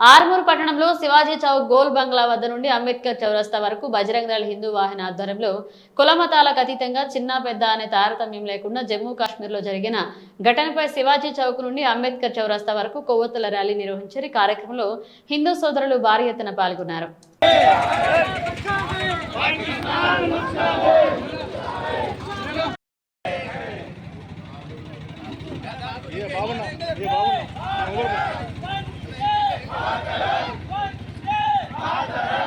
ఆర్మూర్ పట్టణంలో శివాజీ చౌక్ గోల్ బంగ్లా వద్ద నుండి అంబేద్కర్ చౌరస్తా వరకు బజరంగ దళ హిందూ వాహన ఆధ్వర్యంలో కులమతాలకు అతీతంగా చిన్న పెద్ద అనే తారతమ్యం లేకుండా జమ్మూ కాశ్మీర్లో జరిగిన ఘటనపై శివాజీ చౌక్ నుండి అంబేద్కర్ చౌరస్తా వరకు కొవ్వొత్తుల ర్యాలీ నిర్వహించారు కార్యక్రమంలో హిందూ సోదరులు భారీ ఎత్తున పాల్గొన్నారు. மாதரன் மாதரன்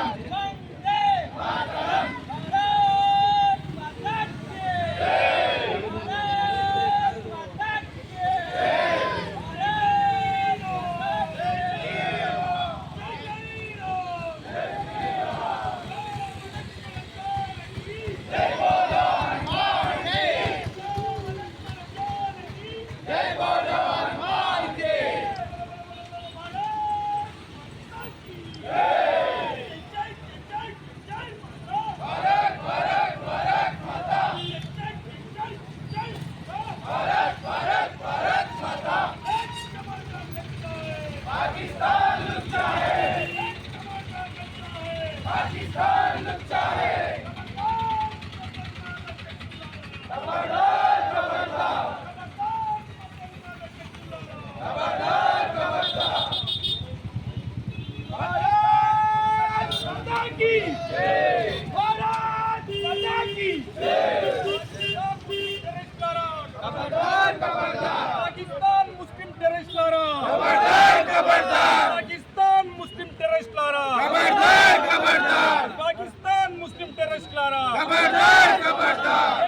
पाकिस्तान मुस्लिम टेररिस्टलारा। पाकिस्तान मुस्लिम टेररिस्टलारा। पाकिस्तान मुस्लिम टेररिस्टलारा।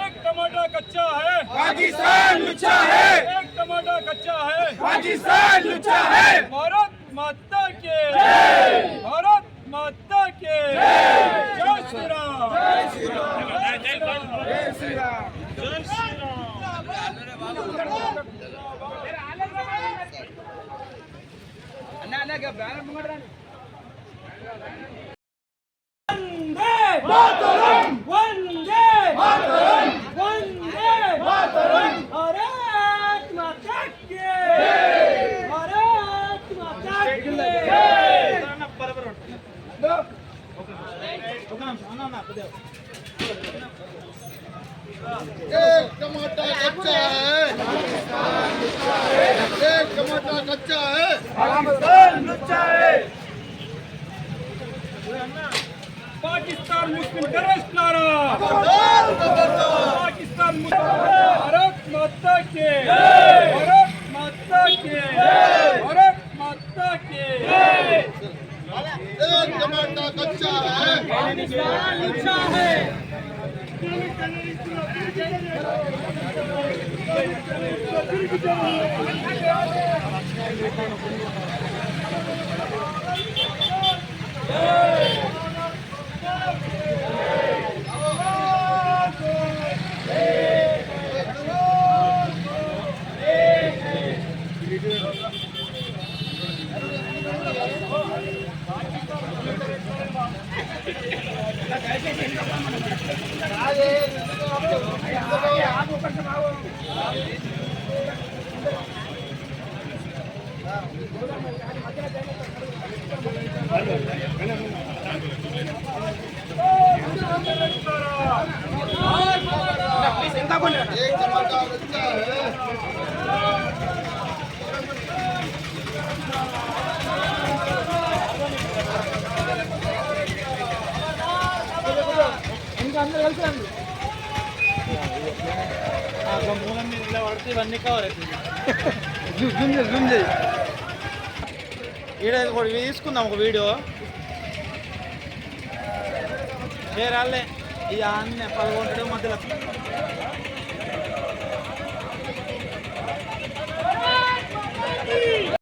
एक टमाटर कच्चा है पाकिस्तान लुच्चा है। एक टमाटर कच्चा है। पाकिस्तान लुच्चा है भारत माता। के भारत माता के जय श्री राम जय श्री राम जय श्री राम जय श्री वंदे मातरम वंदे एक टमाटर कच्चा है एक टमाटर कच्चा है Pakistan Muslim terrorist Pakistan Muslim Bharat माता के। Bharat అందరూ కలిసి మూలం మీద ఇలా పడితే ఇవన్నీ కవర్ అవుతుంది ఈడ చేయి తీసుకుందాం ఒక వీడియో. ఏ రాలే ఇక అన్నీ పదకొండు మధ్యలో.